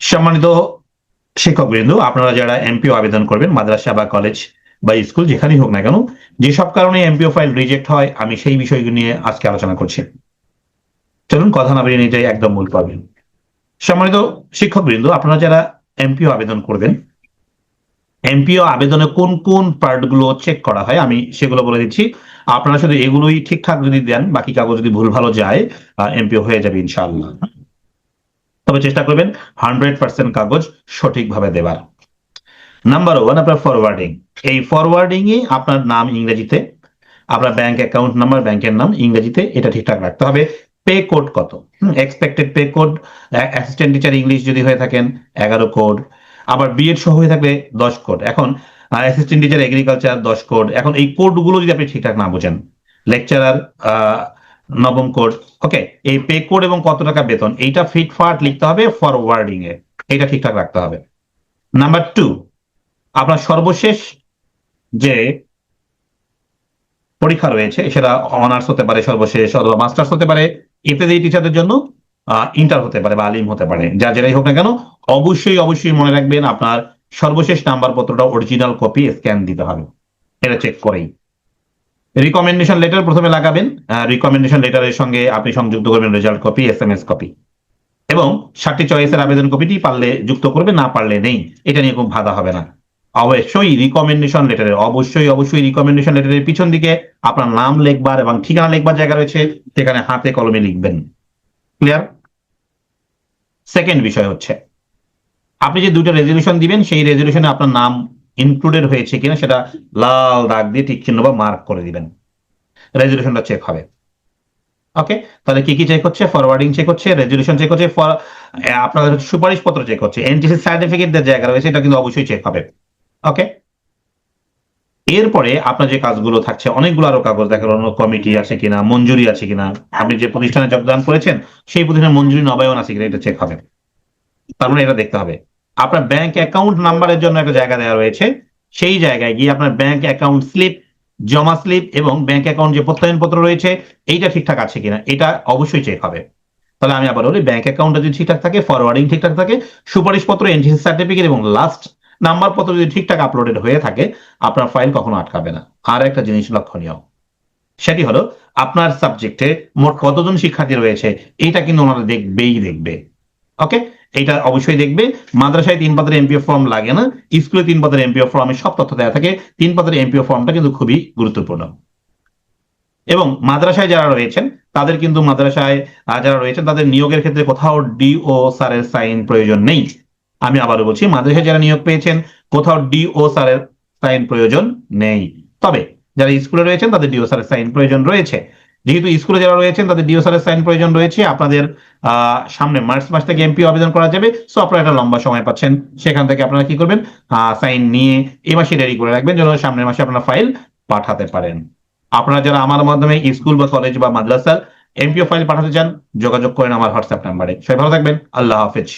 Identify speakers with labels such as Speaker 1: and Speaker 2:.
Speaker 1: সম্মানিত শিক্ষকবৃন্দ আপনারা যারা এমপিও আবেদন করবেন মাদ্রাসা বা কলেজ বা স্কুল যেখানেই হোক না কেন যেসব কারণে এমপিও ফাইল রিজেক্ট হয় আমি সেই বিষয়গুলো নিয়ে আজকে আলোচনা করছি। চলুন কথা না বেরিয়ে যাই একদম মূল পাবেন সম্মানিত শিক্ষকবৃন্দ আপনারা যারা এমপিও আবেদন করবেন এমপিও আবেদনে কোন কোন পার্টগুলো চেক করা হয় আমি সেগুলো বলে দিচ্ছি। আপনারা শুধু এগুলোই ঠিকঠাক যদি দেন বাকি কাগজ যদি ভুল ভালো যায় এমপিও হয়ে যাবে ইনশাআল্লাহ। তবে চেষ্টা করবেন হান্ড্রেড পার্সেন্ট কাগজ সঠিকভাবে দেবার। নাম্বার ওয়ান আপনার ফরওয়ার্ডিং এই ফরওয়ার্ডিং এ আপনার নাম ইংরেজিতে, আপনার ব্যাংক অ্যাকাউন্ট নাম্বার ব্যাংকের নাম ইংরেজিতে, এটা ঠিকঠাক রাখতে হবে। পে কোড কত? Expected pay code assistant teacher English যদি হয়ে থাকেন, এগারো কোড আবার বিএড সহ হয়ে থাকলে দশ কোড এখন অ্যাসিস্ট্যান্ট টিচার এগ্রিকালচার দশ কোড এখন এই কোডগুলো যদি আপনি ঠিকঠাক না বোঝেন লেকচারার নবম কোড। ওকে এই পে কোড এবং কত টাকা বেতন, এইটা ফিটফাট লিখতে হবে ফরওয়ার্ডিং এ। এটা ঠিকঠাক রাখতে হবে। নাম্বার টু আপনার সর্বশেষ যে পরীক্ষা রয়েছে, সেটা অনার্স হতে পারে সর্বশেষ অথবা মাস্টার্স হতে পারে ইত্যাদি টিচারদের জন্য ইন্টার হতে পারে বা আলিম হতে পারে, যা যেটাই হোক না কেন, অবশ্যই অবশ্যই মনে রাখবেন আপনার সর্বশেষ নাম্বার পত্রটা অরিজিনাল কপি স্ক্যান দিতে হবে। এটা চেক করেই। রিকমেন্ডেশন লেটার প্রথমে লাগাবেন রিকমেন্ডেশন লেটারের সঙ্গে আপনি সংযুক্ত করবেন result copy S M S copy এবং ষাটটি চয়েসের আবেদন কপিটি পারলে যুক্ত করবে, না পারলে নেই। এটা নিয়ে খুব ভাদা হবে না। অবশ্যই রিকমেন্ডেশন লেটারের অবশ্যই অবশ্যই রিকমেন্ডেশন লেটারের পিছন দিকে আপনার নাম লেখবার এবং ঠিকানা লেখবার জায়গা রয়েছে, সেখানে হাতে কলমে লিখবেন। ক্লিয়ার সেকেন্ড বিষয় হচ্ছে, আপনি যে দুটো রেজলিউশন দিবেন, সেই রেজলিউশনে আপনার নাম ইনক্লুডেড হয়েছে কিনা সেটা লাল দাগ দিয়ে টিক চিহ্ন বা মার্ক করে দিবেন। রেজলিউশনটা চেক হবে। ওকে তাহলে কি কি চেক হচ্ছে? ফরওয়ার্ডিং চেক হচ্ছে রেজলিউশন চেক হচ্ছে আপনাদের সুপারিশ পত্র চেক হচ্ছে এনটিসি সার্টিফিকেট যে জায়গা রয়েছে এটা কিন্তু অবশ্যই চেক হবে। ওকে এরপরে আপনার যে কাজগুলো থাকছে, অনেকগুলো আরও কাগজ দেখার অন্য কমিটি আছে কিনা, মঞ্জুরি আছে কিনা, আপনি যে প্রতিষ্ঠানে যোগদান করেছেন, সেই প্রতিষ্ঠানে মঞ্জুরি নবায়ন আছে কিনা, এটা চেক হবে। তার মানে এটা দেখতে হবে। আপনার ব্যাংক অ্যাকাউন্ট নাম্বারের জন্য একটা জায়গা দেওয়া রয়েছে। সেই জায়গায় গিয়ে আপনার ব্যাংক অ্যাকাউন্ট স্লিপ জমা স্লিপ এবং ব্যাংক অ্যাকাউন্ট যে প্রত্যয়ন পত্র রয়েছে, এইটা ঠিকঠাক আছে কিনা, এটা অবশ্যই চেক হবে। তাহলে আমি আবার বলি ব্যাংক অ্যাকাউন্টটা যদি ঠিকঠাক থাকে ফরওয়ার্ডিং ঠিকঠাক থাকে সুপারিশ পত্র এনটিসি সার্টিফিকেট এবং লাস্ট নাম্বার পত্র যদি ঠিকঠাক আপলোডেড হয়ে থাকে, আপনার ফাইল কখনো আটকাবে না। আর একটা জিনিস লক্ষণীয়, সেটি হলো, আপনার সাবজেক্টে মোট কতজন শিক্ষার্থী রয়েছে, এটা কিন্তু ওনারা দেখবেই দেখবে। ওকে এটা অবশ্যই দেখবে। মাদ্রাসায় তিন পদের এমপিও ফর্ম লাগে না। স্কুলে তিন পদের এমপিও ফর্মে সব তথ্য দেওয়া থাকে। তিন পদের এমপিও ফর্মটা কিন্তু খুবই গুরুত্বপূর্ণ। এবং মাদ্রাসায় যারা রয়েছেন, তাদের কিন্তু মাদ্রাসায় যারা রয়েছেন, তাদের নিয়োগের ক্ষেত্রে কোথাও ডিও স্যারের সাইন প্রয়োজন নেই। আমি আবারও বলছি, মাদ্রাসায় যারা নিয়োগ পেয়েছেন, কোথাও ডিও স্যারের সাইন প্রয়োজন নেই। তবে, যারা স্কুলে রয়েছেন, তাদের ডিও স্যারের সাইন প্রয়োজন রয়েছে। যেহেতু স্কুলে যারা রয়েছেন, তাদের ডিও স্যারের সাইন প্রয়োজন রয়েছে। আপনাদের সামনে মার্চ মাস থেকে এমপি আবেদন করা যাবে। সো আপনারা একটা লম্বা সময় পাচ্ছেন। সেখান থেকে আপনারা কি করবেন? সাইন নিয়ে এই মাসে রেডি করে রাখবেন, যেন সামনের মাসে আপনারা ফাইল পাঠাতে পারেন। আপনারা যারা আমার মাধ্যমে স্কুল বা কলেজ বা মাদ্রাসার এমপিও ফাইল পাঠাতে চান, যোগাযোগ করেন আমার হোয়াটসঅ্যাপ নাম্বারে সবাই ভালো থাকবেন। আল্লাহ হাফেজ।